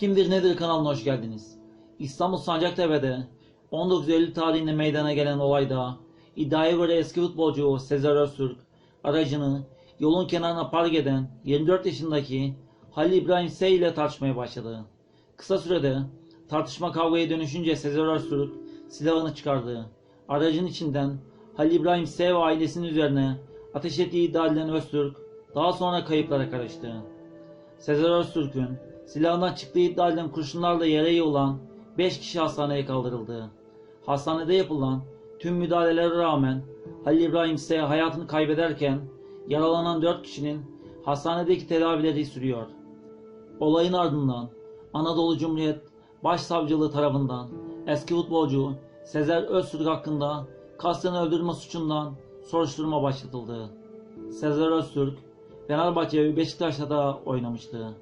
Kimdir Nedir kanalına hoş geldiniz. İstanbul Sancaktepe'de 19 Eylül tarihinde meydana gelen olayda iddiaya göre eski futbolcu Sezer Öztürk aracını yolun kenarına park eden 24 yaşındaki Halil İbrahim S ile tartışmaya başladı. Kısa sürede tartışma kavgaya dönüşünce Sezer Öztürk silahını çıkardı. Aracın içinden Halil İbrahim S ve ailesinin üzerine ateş ettiği iddia edilen Öztürk daha sonra kayıplara karıştı. Sezer Öztürk'ün silahından çıktığı iddia edilen kurşunlarla yere yığılan 5 kişi hastaneye kaldırıldı. Hastanede yapılan tüm müdahalelere rağmen Halil İbrahim ise hayatını kaybederken yaralanan 4 kişinin hastanedeki tedavileri sürüyor. Olayın ardından Anadolu Cumhuriyet Başsavcılığı tarafından eski futbolcu Sezer Öztürk hakkında kasten öldürme suçundan soruşturma başlatıldı. Sezer Öztürk Fenerbahçe ve Beşiktaş'ta da oynamıştı.